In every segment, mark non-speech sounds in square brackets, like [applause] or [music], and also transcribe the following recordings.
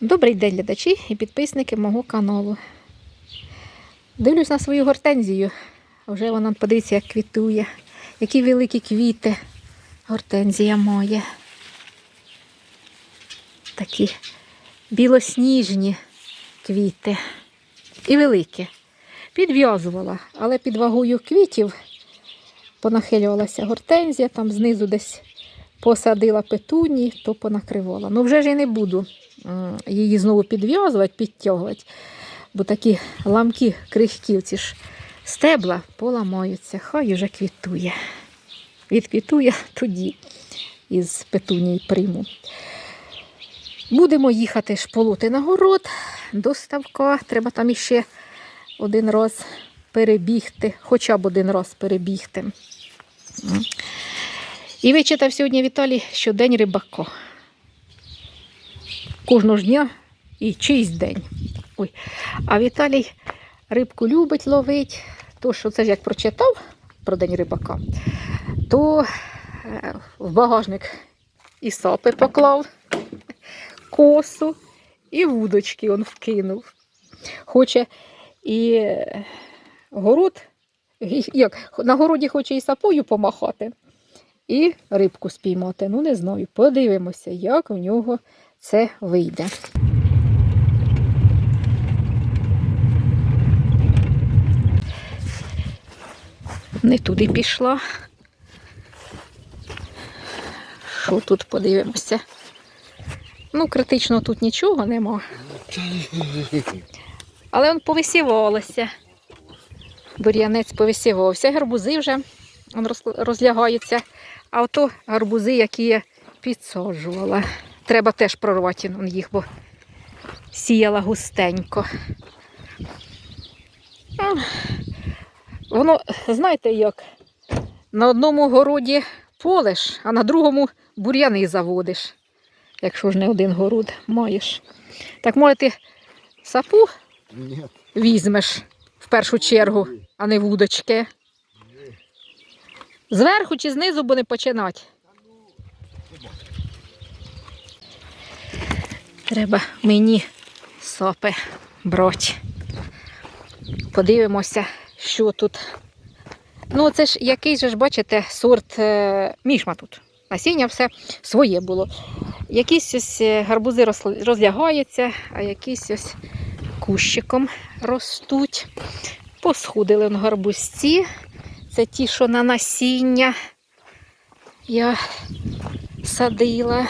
Добрий день, глядачі і підписники мого каналу. Дивлюсь на свою гортензію. Вже вона, подивіться, як квітує. Які великі квіти гортензія має. Такі білосніжні квіти. І великі. Підв'язувала, але під вагою квітів понахилювалася гортензія, там знизу десь посадила петуні, то понакривала. Ну вже ж я не буду її знову підв'язувати, підтягувати, бо такі ламки крихкі, ці ж стебла поламаються, хай уже квітує. Відквітує тоді із петунії прийму. Будемо їхати шполоти на город до ставка. Треба там іще один раз перебігти, хоча б один раз перебігти. І вичитав сьогодні Віталій, що день. Кожного ж дня і чийсь день. Ой. А Віталій рибку любить ловить. То, що це як прочитав про день рибака, то е, в багажник і сапи поклав, косу, і вудочки він вкинув. Хоче і е, город, як, на городі хоче і сапою помахати, і рибку спіймати. Ну, не знаю. Подивимося, як у нього це вийде. Не туди пішла. Що тут подивимося? Ну, критично тут нічого нема. Але він повисівалося. Бур'янець повисівався. Гарбузи вже розлягаються. А ото гарбузи, які я підсаджувала. Треба теж прорвати їх, бо сіяла густенько. Воно, знаєте як, на одному городі полеш, а на другому бур'яни заводиш. Якщо ж не один город маєш. Так може ти сапу візьмеш в першу чергу, а не вудочки. Зверху чи знизу буде починати. Треба мені сопи брати. Подивимося, що тут. Ну, це ж який же ж, бачите, сорт е, мішма тут. Насіння все своє було. Якісь ось е, гарбузи розлягаються, а якісь ось кущиком ростуть. Посходили он гарбузці. Це ті, що на насіння я садила.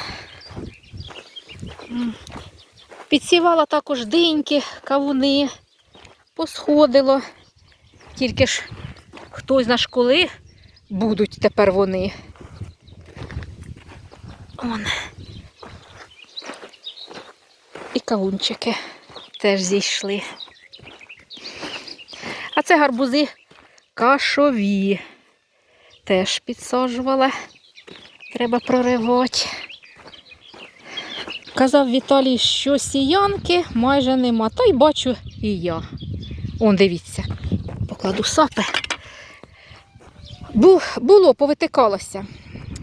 Підсівала також диньки, кавуни, посходило. Тільки ж хтось знає, коли будуть тепер вони. Он. І кавунчики теж зійшли. А це гарбузи кашові. Теж підсаджувала. Треба проривати. Казав Віталій, що сіянки майже нема. Та й бачу і я. Он, дивіться, покладу сапи. Бу, було, повитикалося,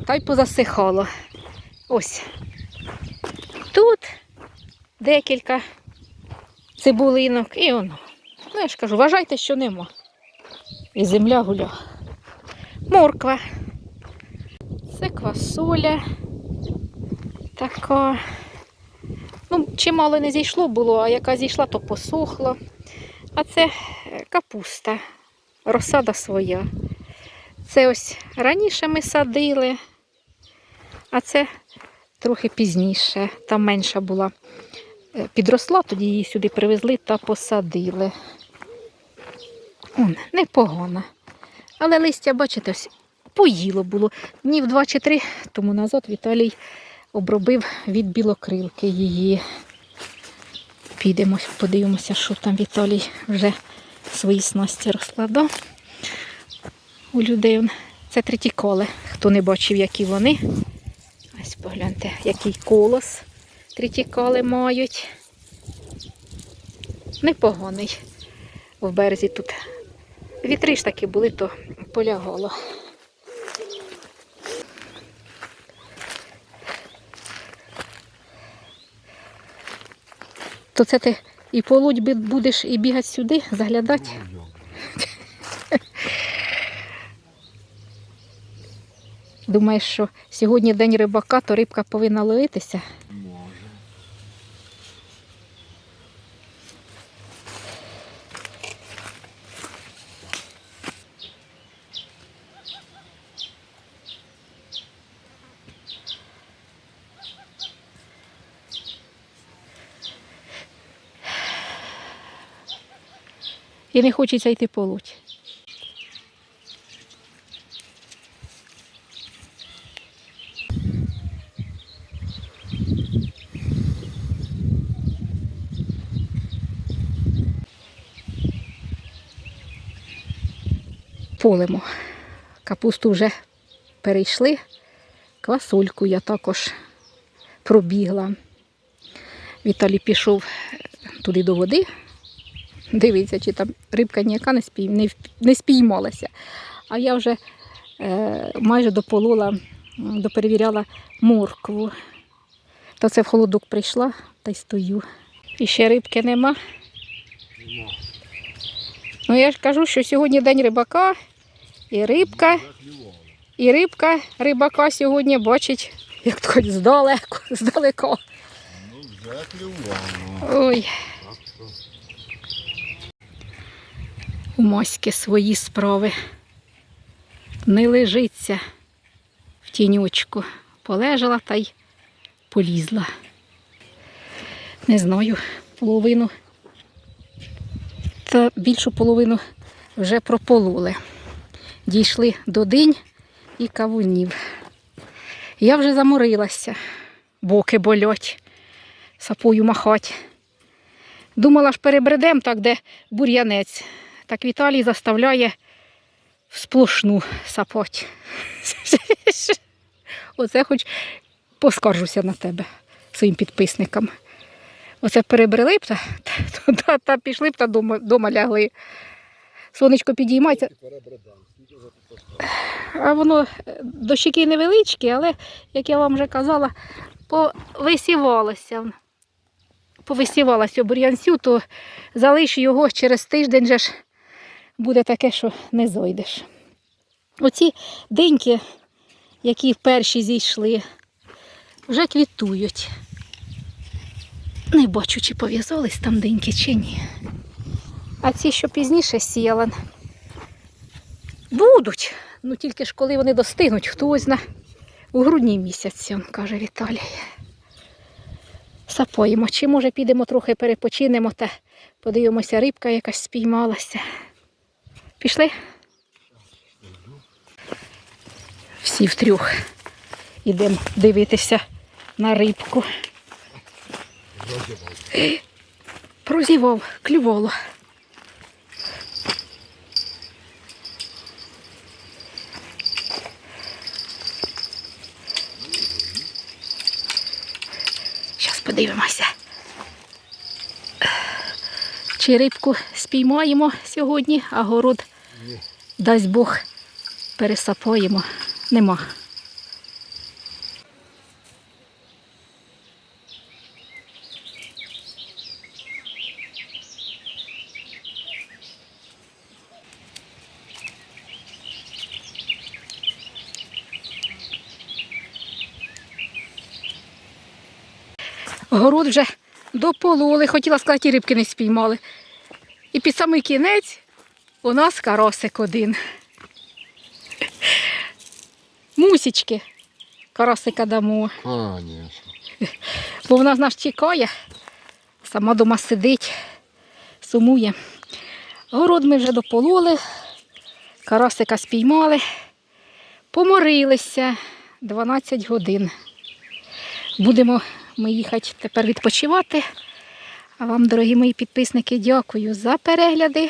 та й позасихало. Ось. Тут декілька цибулинок і воно. Ну, я ж кажу, вважайте, що нема. І земля гуля. Морква. Це квасоля. Така. Ну, чимало не зійшло було, а яка зійшла, то посохла. А це е, капуста, розсада своя. Це ось раніше ми садили, а це трохи пізніше. Там менша була. Е, Підросла, тоді її сюди привезли та посадили. Он, непогано. Але листя, бачите, ось поїло було. Днів два чи три тому назад Віталій обробив від білокрилки її. Підемо, подивимося, що там Віталій вже свої снасті розкладав. У людей це третіколи. Хто не бачив, які вони. Ось погляньте, який колос третіколи мають. Непоганий. В березі тут вітри ж таки були, то полягало. То це ти і полудьби будеш і бігати сюди, заглядати. Думаєш, що сьогодні день рибака, то рибка повинна ловитися? Може. І не хочеться йти полудь. Полимо. Капусту вже перейшли. Квасольку я також пробігла. Віталій пішов туди до води, дивиться, чи там рибка ніяка не, спій, не, не спіймалася. А я вже е, майже дополола, доперевіряла моркву. То це в холодок прийшла та й стою. І ще рибки нема. Нема. Ну я ж кажу, що сьогодні день рибака, і рибка, і рибка рибака сьогодні бачить, як то здалеку, [laughs] здалека. Ну, вже клювало. Ой, Так що у Маськи свої справи. Не лежиться в тіньочку. Полежала та й полізла. Не знаю, половину та більшу половину вже пропололи. Дійшли до динь і кавунів. Я вже заморилася, боки болять, сапою махать. Думала ж перебредем так, де бур'янець. Так Віталій заставляє сплошну сапать. Оце хоч поскаржуся на тебе своїм підписникам. Оце перебрели б та, та, та, пішли б та дома, дома лягли. Сонечко підіймається, а воно е, дощики невеличкі, але, як я вам вже казала, повисівалося. Повисівалося бур'янцю, то залиш його через тиждень же ж буде таке, що не зойдеш. Оці деньки, які перші зійшли, вже квітують. Не бачу, чи пов'язались там деньки, чи ні. А ці, що пізніше сіяла, будуть. Ну тільки ж коли вони достигнуть, хто зна. У грудні місяці, каже Віталій. Сапаємо. Чи може підемо трохи перепочинемо та подивимося, рибка якась спіймалася. Пішли? Всі втрьох. Ідемо дивитися на рибку. Прозівав, клювало. Зараз подивимося. Чи рибку спіймаємо сьогодні, а город. Дасть Бог, пересапаємо. Нема. Город вже допололи, хотіла сказати, рибки не спіймали. І під самий кінець у нас карасик один. Мусічки карасика дамо. А, ні. Бо вона нас чекає, сама дома сидить, сумує. Город ми вже допололи, карасика спіймали, поморилися 12 годин. Будемо ми їхати тепер відпочивати. А вам, дорогі мої підписники, дякую за перегляди.